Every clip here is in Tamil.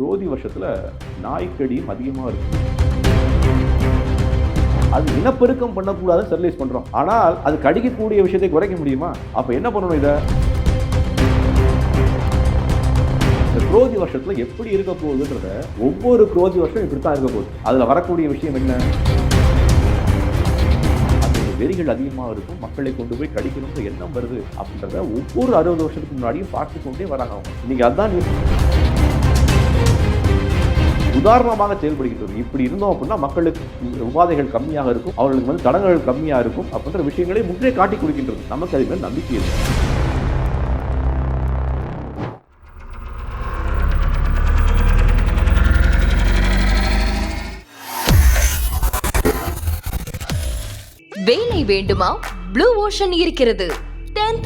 குரோதி வருஷத்தில் நாய்க்கடியும் அதிகமாக இருக்கும். அது இனப்பெருக்கம் பண்ணக்கூடாதுன்னு ஸ்டெர்லைஸ் பண்ணுறோம் ஆனால் அது கடிக்கக்கூடிய விஷயத்தை குறைக்க முடியுமா? அப்போ என்ன பண்ணணும் இதை? இந்த குரோதி வருஷத்தில் எப்படி இருக்க போகுதுன்றத ஒவ்வொரு குரோதி வருஷம் இப்படித்தான் இருக்க போகுது. அதில் வரக்கூடிய விஷயம் என்ன? வெறிகள் அதிகமாக இருக்கும். மக்களை கொண்டு போய் கடிக்கணும்னு எண்ணம் வருது. அப்படின்றத ஒவ்வொரு அறுபது வருஷத்துக்கு முன்னாடியும் பார்த்து கொண்டே வராங்க அவங்க. இன்னைக்கு அதான் news. உதாரணமாக செயல்படுகின்றது இப்படி இருந்தோம் அப்படின்னா மக்களுக்கு உபாதைகள் கம்மியாக இருக்கும். அவர்களுக்கு வந்து தடங்கள் கம்மியாக இருக்கும் அப்படின்ற விஷயங்களை முன்னே காட்டி கொடுக்கின்றது. நமக்கு அது மேல் நம்பிக்கை இல்லை. வேலை வேண்டுமா? ப்ளூ ஓஷன் இருக்கிறது. 10th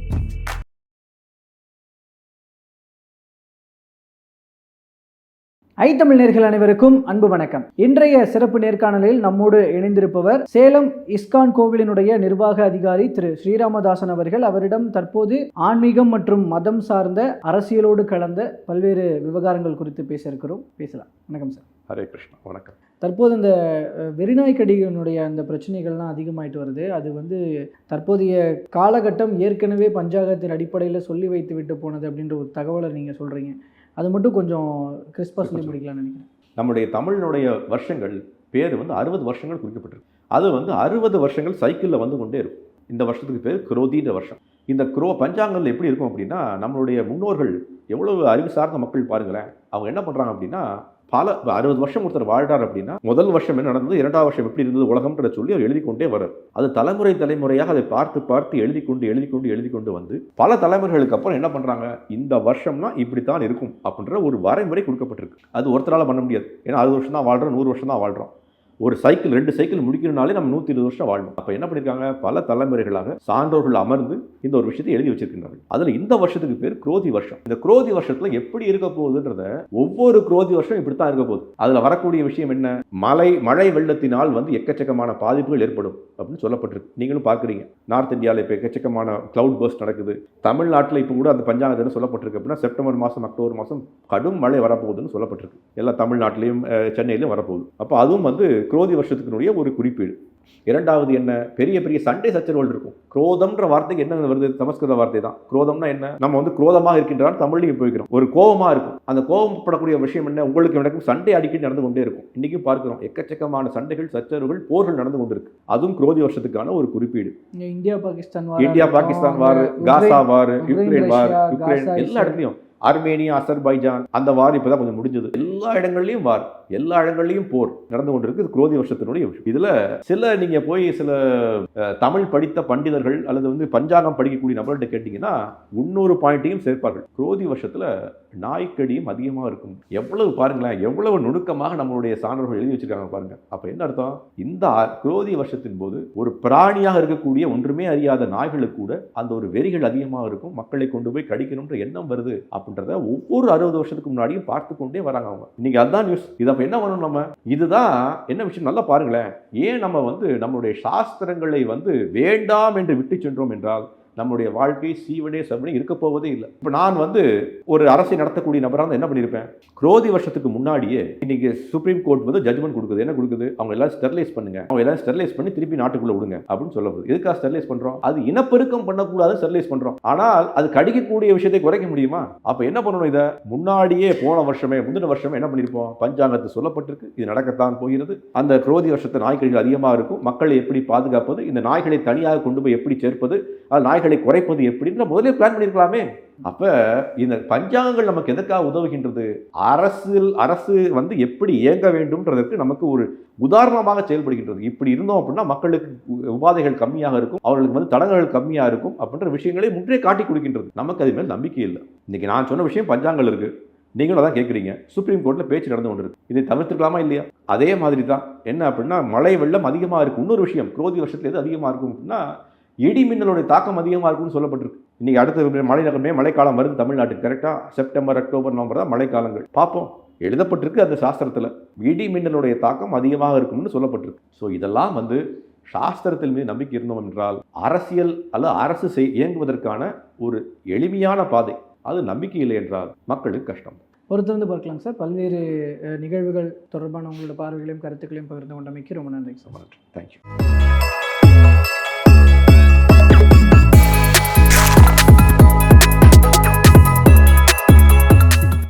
ஐ தமிழ் நேர்கள் அனைவருக்கும் அன்பு வணக்கம். இன்றைய சிறப்பு நேர்காணலில் நம்மோடு இணைந்திருப்பவர் சேலம் இஸ்கான் கோவிலினுடைய நிர்வாக அதிகாரி திரு ஸ்ரீராமதாசன் அவர்கள். அவரிடம் தற்போது ஆன்மீகம் மற்றும் மதம் சார்ந்த அரசியலோடு கலந்த பல்வேறு விவகாரங்கள் குறித்து பேச இருக்கிறோம். பேசலாம். வணக்கம் சார். ஹரே கிருஷ்ணா. வணக்கம். தற்போது இந்த வெறிநாய் கடிகளுடைய அந்த பிரச்சனைகள்லாம் அதிகமாயிட்டு வருது. அது வந்து தற்போதைய காலகட்டம் ஏற்கனவே பஞ்சாங்கத்தின் அடிப்படையில் சொல்லி வைத்து விட்டு போனது அப்படின்ற ஒரு தகவலை நீங்கள் சொல்கிறீங்க அது மட்டும் கொஞ்சம் கிறிஸ்பாக சொல்லி முடிக்கலாம்னு நினைக்கிறேன். நம்முடைய தமிழினுடைய வருஷங்கள் பேர் வந்து அறுபது வருஷங்கள் குறிக்கப்பட்டிருக்கு. அது வந்து அறுபது வருஷங்கள் சைக்கிளில் வந்து கொண்டே இருக்கும். இந்த வருஷத்துக்கு பேர் குரோதின்ற வருஷம். இந்த குரோ பஞ்சாங்கங்கள் எப்படி இருக்கும் அப்படின்னா நம்மளுடைய முன்னோர்கள் எவ்வளவு அறிவு சார்ந்த மக்கள் பாருங்களேன். அவங்க என்ன பண்ணுறாங்க அப்படின்னா பல அறுபது வருஷம் ஒருத்தர் வாழ்றார் அப்படின்னா முதல் வருஷம் என்ன நடந்தது? இரண்டாவது வருஷம் எப்படி இருந்தது? உலகம்ன்ற சொல்லி அவர் எழுதி கொண்டே வர்றார். அது தலைமுறை தலைமுறையாக அதை பார்த்து பார்த்து எழுதி கொண்டு எழுதி கொண்டு எழுதி கொண்டு வந்து பல தலைமுறைகளுக்கு அப்புறம் என்ன பண்ணுறாங்க இந்த வருஷம்னா இப்படித்தான் இருக்கும் அப்படின்ற ஒரு வரைமுறை கொடுக்கப்பட்டிருக்கு. அது ஒருத்தரால் பண்ண முடியாது. ஏன்னா அறுபது வருஷம் தான் வாழ்கிறோம் நூறு வருஷம் தான் வாழ்கிறோம் ஒரு சைக்கிள் ரெண்டு சைக்கிள் முடிக்கணும்னாலே நம்ம நூற்றி இருபது வருஷம் வாழணும். அப்போ என்ன பண்ணியிருக்காங்க பல தலைமுறைகளாக சான்றோர்கள் அமர்ந்து இந்த ஒரு விஷயத்தை எழுதி வச்சிருக்கின்றார்கள். அதில் இந்த வருஷத்துக்கு பேர் குரோதி வருஷம். இந்த குரோதி வருஷத்தில் எப்படி இருக்க போகுதுன்றத ஒவ்வொரு குரோதி வருஷம் இப்படி தான் இருக்க போகுது. அதில் வரக்கூடிய விஷயம் என்ன? மழை மழை வெள்ளத்தினால் வந்து எக்கச்சக்கமான பாதிப்புகள் ஏற்படும் அப்படின்னு சொல்லப்பட்டிருக்கு. நீங்களும் பார்க்குறீங்க. நார்த் இந்தியாவில் இப்போ எக்கச்சக்கமான கிளவுட் பர்ஸ்ட் நடக்குது. தமிழ்நாட்டில் இப்போ கூட அந்த பஞ்சாங்கத்தில் சொல்லப்பட்டிருக்கு அப்படின்னா செப்டம்பர் மாதம் அக்டோபர் மாதம் கடும் மழை வரப்போகுதுன்னு சொல்லப்பட்டிருக்கு. எல்லா தமிழ்நாட்டிலையும் சென்னையிலையும் வரப்போகுது. அப்போ அதுவும் வந்து குரோதி வருஷத்துக்குனுடைய ஒரு குறிப்பீடு. இரண்டாவது என்ன? பெரிய பெரிய சண்டை சச்சரவுகள் இருக்கும். குரோதம்ன்ற வார்த்தைக்கு என்ன வருது? சமஸ்கிருத வார்த்தை தான். குரோதம்னா என்ன? நம்ம வந்து குரோதமாக இருக்கின்றான் தமிழ்லையும் போய்க்கிறோம் ஒரு கோபமா இருக்கும். அந்த கோபப்படக்கூடிய விஷயம் என்ன? உங்களுக்கு எனக்கும் சண்டை அடிக்கடி நடந்து கொண்டே இருக்கும். இன்னைக்கும் பார்க்கிறோம். எக்கச்சக்கமான சண்டைகள் சச்சரவுகள் போர்கள் நடந்து கொண்டிருக்கு. அதுவும் குரோதி வருஷத்துக்கான ஒரு குறிப்பீடு. India Pakistan war India Pakistan war Gaza war Ukraine war Ukraine எல்லா. இடத்துலையும். ஆர்மேனியா அசர்பைஜான் அந்த வார் இப்பதான் கொஞ்சம் முடிஞ்சது. எல்லா இடங்கள்லையும் வார் எல்லா இடங்கள்லையும் போர் நடந்து கொண்டிருக்கு. இது குரோதி வருஷத்தினுடைய விஷயம். இதுல சில நீங்க போய் சில தமிழ் படித்த பண்டிதர்கள் அல்லது வந்து பஞ்சாங்கம் படிக்கக்கூடிய நபர்கிட்ட கேட்டீங்கன்னா இன்னொரு பாயிண்ட்டையும் சேர்ப்பார்கள். குரோதி வருஷத்துல நாய்க்கடியும் அதிகமாக இருக்கும். எவ்வளவு பாருங்களேன் எவ்வளவு நுணுக்கமாக நம்மளுடைய சான்றோர்கள் எழுதி வச்சிருக்காங்க பாருங்க. அப்போ என்ன அர்த்தம்? இந்த குரோதி வருஷத்தின் போது ஒரு பிராணியாக இருக்கக்கூடிய ஒன்றுமே அறியாத நாய்களுக்கு கூட அந்த ஒரு வெறிகள் அதிகமாக இருக்கும். மக்களை கொண்டு போய் கடிக்கணுன்ற எண்ணம் வருது. அப்படின்றத ஒவ்வொரு அறுபது வருஷத்துக்கு முன்னாடியும் பார்த்து கொண்டே வராங்க அவங்க. இன்னைக்கு அதான் நியூஸ் இதை அப்போ என்ன பண்ணணும் நம்ம? இதுதான் என்ன விஷயம்? நல்லா பாருங்களேன். ஏன் நம்ம வந்து நம்மளுடைய சாஸ்திரங்களை வந்து வேண்டாம் என்று விட்டு சென்றோம் என்றால் நம்முடைய வாழ்க்கை சீவனே சவனே இருக்க போவதே இல்லை. இப்போ நான் வந்து ஒரு அரசை நடத்தக்கூடிய நபராக என்ன பண்ணியிருப்பேன் குரோதி வருஷத்துக்கு முன்னாடியே இன்னைக்கு சுப்ரீம் கோர்ட் வந்து ஜட்மெண்ட் கொடுக்குது. என்ன கொடுக்குது? அவங்க எல்லாம் ஸ்டெர்லைஸ் பண்ணுங்க. அவங்க எல்லாம் ஸ்டெர்லைஸ் பண்ணி திருப்பி நாட்டுக்குள்ள விடுங்க அப்படின்னு சொல்லப்படுது எதுக்காக ஸ்டெர்லைஸ் பண்றோம்? அது இனப்பெருக்கம் பண்ணக்கூடாது ஸ்டெர்லைஸ் பண்றோம். ஆனால் அது கடிக்கக்கூடிய விஷயத்தை குறைக்க முடியுமா? அப்ப என்ன பண்ணணும் இதை? முன்னாடியே போன வருஷமே முந்தின வருஷமே என்ன பண்ணியிருப்போம் பஞ்சாங்கத்து சொல்லப்பட்டிருக்கு. இது நடக்கத்தான் போகிறது. அந்த குரோதி வருஷத்து நாய்க்கடிகள் அதிகமாக இருக்கும். மக்களை எப்படி பாதுகாப்பது? இந்த நாய்களை தனியாக கொண்டு போய் எப்படி சேர்ப்பது? அது நாய்களை குறைப்பது எப்படின்ற முதலே பிளான் பண்ணியிருக்கலாமே. அப்போ இந்த பஞ்சாங்கங்கள் நமக்கு எதற்காக உதவுகின்றது? அரசில் அரசு வந்து எப்படி இயங்க வேண்டும்ன்றதற்கு நமக்கு ஒரு உதாரணமாக செயல்படுகின்றது. இப்படி இருந்தோம் அப்படின்னா மக்களுக்கு உ- உபாதைகள் கம்மியாக இருக்கும் அவர்களுக்கு வந்து தடங்கள் கம்மியாக இருக்கும் அப்படின்ற விஷயங்களை முன்றே காட்டி கொடுக்கின்றது. நமக்கு அது மேல் நம்பிக்கை இல்லை. இன்னைக்கு நான் சொன்ன விஷயம் பஞ்சாங்கல் இருக்குது நீங்களும் அதான் கேட்குறீங்க. சுப்ரீம் கோர்ட்டில் பேச்சு நடந்து கொண்டு இருக்கு இதை தவிர்த்துக்கலாமா இல்லையா? அதே மாதிரி தான். என்ன அப்படின்னா மழை வெள்ளம் அதிகமாக இருக்கும் இன்னொரு விஷயம் குரோதி வருஷத்துல எது அதிகமாக இருக்கும் அப்படின்னா இடி மின்னலுடைய தாக்கம் அதிகமாக இருக்கும்னு சொல்லப்பட்டிருக்கு. இன்னைக்கு அடுத்த மழை நகரமே மழைக்காலம் வருது தமிழ்நாட்டுக்கு. கரெக்டாக செப்டம்பர் அக்டோபர் நவம்பர் தான் மழைக்காலங்கள். பார்ப்போம். எழுதப்பட்டிருக்கு அந்த சாஸ்திரத்தில். இடி மின்னலுடைய தாக்கம் அதிகமாக இருக்கும்னு சொல்லப்பட்டிருக்கு. ஸோ இதெல்லாம் வந்து சாஸ்திரத்தில் மீது நம்பிக்கை இருந்தோம் என்றால் அரசியல் அல்லது அரசு செய் இயங்குவதற்கான ஒரு எளிமையான பாதை. அது நம்பிக்கை இல்லை என்றால் மக்களுக்கு கஷ்டம். பொறுத்திருந்து பார்க்கலாம் சார். பல்வேறு நிகழ்வுகள் தொடர்பான உங்களோட பார்வைகளையும் கருத்துக்களையும் பகிர்ந்து கொண்டமைக்கு ரொம்ப நன்றி சார். தேங்க்யூ